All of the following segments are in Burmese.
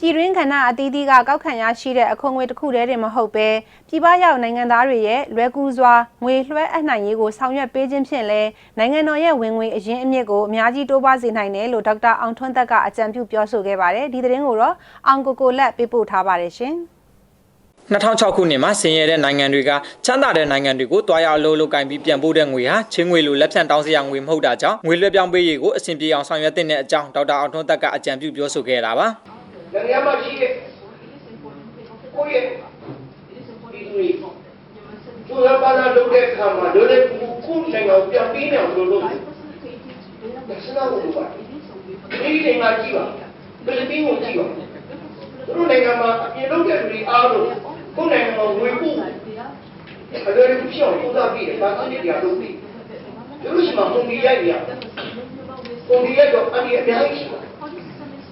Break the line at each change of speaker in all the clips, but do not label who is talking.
ပြည်တွင်းကဏ္ဍအသီးသီးကကောက်ခံရရှိတဲ့အခွန်ငွေတစ်ခုတည်းတင်မဟုတ်ပဲပြည်ပရောက်နိုင်ငံသားတွေရဲ့လွယ်ကူစွာငွေလွှဲအပ်နိုင်ရေးကိုဆောင်ရွက်ပေးခြင်းဖြင့်လည်းနိုင်ငံတော်ရဲ့ဝင်ငွေအရင်းအမြစ်ကိုအများကြီးတိုးပွားစေနိုင်တယ်လို့ဒေါက်တာအောင်ထွန်းသက်ကအကြံပြုပြောဆိုခဲ့ပါတယ်ဒီသတင်းကိုတော့အောင်ကိုကိုလက်ပေးပို့ထားပါတယ်ရှင်
2006ခုနှစ်မှာဆင်းရဲတဲ့နိုင်ငံတွေကချမ်းသာတဲ့နိုင်ငံတွေကိုတွားရောက်လို့လို့ကင်ပြီးပြန်ပို့တဲ့ငွေဟာချင်းငွေလိုလက်ဖြန့်တောင်းစရာငွေမဟုတ်တာကြောင့်ငွေလွှဲပြောင်းပေးရေးကိုအဆင်ပြေအောင်ဆောင်ရွက်တဲ့အကြောင်းဒေါက်တာအောင်ထွန်းသက်ကအကြံပြုပြောဆိုခဲ့တာပါ
နိုင်ငံမှာရှိတဲ့ကိုယ့်ရဲ့ဒီလိုသူရပါလာလုပ်တဲ့အခါမှာလိုတဲ့ကိုကိုယ်နိုင်ငံကိုပြန်ပြီးနေအောင်လုပ်လို့ဒါစနာလို့ပါဒီနိုင်ငံကြည့်ပါဖိလစ်ပင်းကိုကြည့်ပါသူတို့နိုင်ငံမှာ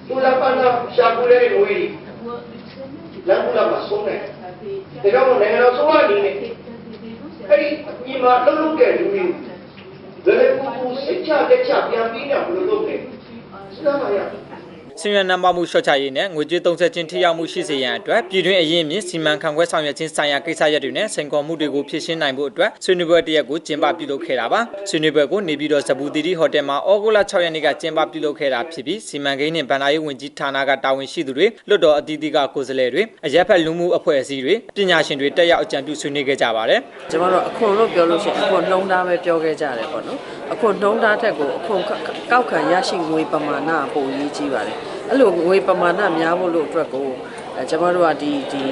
အပြင်လုပ်တဲ့လူတွေအားလုံးကိုယ်နိုင်ငံမှာဝေဖို့အလွ ဆုံးတယ်ဒါကြောင့်မို့နိုင်ငံတော်ဆုံးအနေနဲ့အဲ့ဒီညီမလှုပ်လှုပ်တဲ့လူတွေဘယ်လိုကူစိတ်ချလက်ချပြန်ပြီးနေဘယ်လိုလုပ်လဲစဉ်းစားပါရ
ဆင်းရဲနံပါတ်မှုလျှော့ချရေးနဲ့ငွေကြေးသုံးဆက်ခြင်းထိရောက်မှုရှိစေရန်အတွက်ပြည်တွင်းအရင်းအမြစ်စီမံခန့်ခွဲဆောင်ရွက်ခြင်းဆိုင်ရာကိစ္စရပ်တွေနဲ့စိန်ခေါ်မှုတွေကိုဖြေရှင်းနိုင်ဖို့အတွက်ဆွေးနွေးပွဲတစ်ရက်ကိုကျင်းပပြုလုပ်ခဲ့တာပါဆွေးနွေးပွဲကိုနေပြည်တော်ဇပူတီတီဟိုတယ်မှာဩဂုတ်လ6ရက်နေ့ကကျင်းပပြုလုပ်ခဲ့တာဖြစ်ပြီးစီမံကိန်းနှင့်ဗဏ္ဍာရေးဝန်ကြီးဌာနကတာဝန်ရှိသူတွေလွှတ်တော်အသီးသီးကကိုယ်စားလှယ်တွေအရက်ဖက်လူမှုအဖွဲ့အစည်းတွေပညာရှင်တွေတက်ရောက်အကြံပြုဆွေးနွေးခဲ့ကြပါတယ်
ကျမတို့အခွန်လို့ပြောလို့ရှိရင်အခွန်နှုံးသားပဲပြောခဲ့ကြတယ်ပေါ့နော်အခွန်နှုံးသားထက်ကိုအခွန်ကောက်ခံရရှိငွေပမာဏပိုရေးကြီးပါတယ် အဲ့လိုငွေပမာဏများဖို့လို့အတွက်ကိုအဲကျမတို့ကဒီဒီ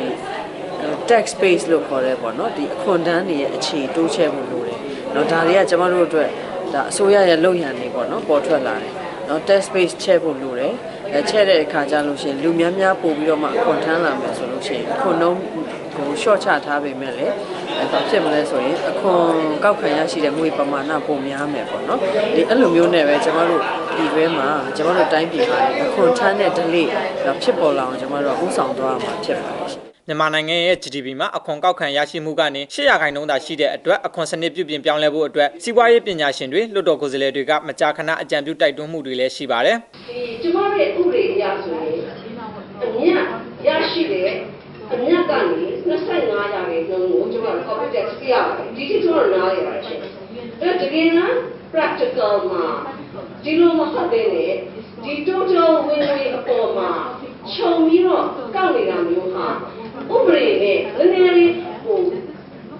tax base လို့ခေါ်ရဲပေါ့နော်ဒီအခွန်တန်းတွေရဲ့အခြေတိုးချဲ့ဖို့လိုတယ်เนาะဒါတွေကကျမတို့အတွက်ဒါအစိုးရရဲ့လုပ်ရန်တွေပေါ့နော်ပေါ်ထွက်လာတယ်เนาะ tax base ချဲ့ဖို့လိုတယ်အဲချဲ့တဲ့အခါကျလို့ရှိရင်လူများများပို့ပြီးတော့မှအခွန်ထမ်းလာမယ်ဆိုလို့ရှိရင်အခွန်နှုန်းကို short ချထားပေမဲ့လည်းအဲဘာဖြစ်မလဲဆိုရင်အခွန်ကောက်ခံရရှိတဲ့ငွေပမာဏပုံများမယ်ပေါ့နော်ဒီအဲ့လိုမျိုးနဲ့ပဲကျမတို့ ဒီဘဲမှာကျမတို့တိုင်းပြည်မှာအခွန်ထမ်းတဲ့ delay ဖြစ်ပေါ်လာအောင်ကျမတို့ကဥဆောင်သွားမှာဖြစ်ပါတယ်ရှင်
မြန်မာနိုင်ငံရဲ့ GDP မှာအခွန်ကောက်ခံရရှိမှုကနေ800ခိုင်နှုန်းသာရှိတဲ့အတွက်အခွန်စနစ်ပြုပြင်ပြောင်းလဲဖို့အတွက်စီးပွားရေးပညာရှင်တွေလွှတ်တော်ကိုယ်စားလှယ်တွေကမကြာခဏအကြံပြုတိုက်တွန်းမှုတွေလည်းရှိပါတယ်
ဒီကျမတို့ရဲ့ဥပဒေအရဆိုရင်အမြတ်ရရှိတဲ့အမြတ်ကနေ25ရာခိုင်နှုန်းကိုကျမတို့ corporate tax ပြရပါတယ်ဒီတိကျတော့နားရပါတယ်ရှင်အဲတကယ်လား practical မှာဒီလိုမဟုတ်တဲ့နဲ့ဒီ total ဝင်ငွေအပေါ်မှာခြုံပြီးတော့ကောက်နေတာမျိုးဟာဥပဒေနဲ့နည်းနည်းလေးဟို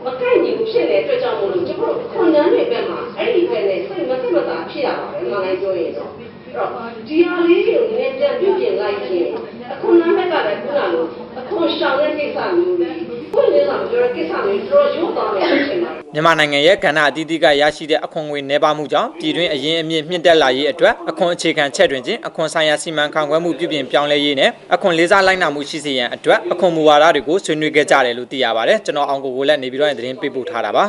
မကိုက်ညီဘူးဖြစ်နေတဲ့အတွက်ကြောင့်မို့လို့ကျွန်တော်တို့ခွန်နန်းတွေဘက်မှာအဲ့ဒီဘက်နဲ့စိတ်မသက်မသာဖြစ်ရပါတယ်မလိုက်ပြောရင်တော့အဲ့တော့ဒီဟာလေးကိုနည်းပြန်ပြုပြင်လိုက်ရင်အခုနန်းဘက်ကလည်းခုနလိုအခုရှောင်တဲ့ကိစ္စမျိုးတွေ ခုနည်းကပြောတဲ့ကိစ္စမျိုးတို့ရုပ်သွားမယ်ဖြစ်ချင်ပါတယ်
မြန်မာနိုင်ငံရဲ့ကဏ္ဍအသီးသီးကရရှိတဲ့အခွန်ငွေနှဲပါမှုကြောင့်ပြည်တွင်းအရင်းအမြစ်မြင့်တက်လာရေးအတွက်အခွန်အခြေခံချက်တွင်ချင်းအခွန်ဆိုင်ရာစီမံခန့်ခွဲမှုပြုပြင်ပြောင်းလဲရေးနဲ့အခွန်လေးစားလိုက်နာမှုရှိစေရန်အတွက်အခွန်မူဝါဒတွေကိုဆွေးနွေးခဲ့ကြတယ်လို့သိရပါတယ်ကျွန်တော်အောင်ကိုကိုလက်နေပြီးတော့သတင်းပေးပို့ထားတာပါ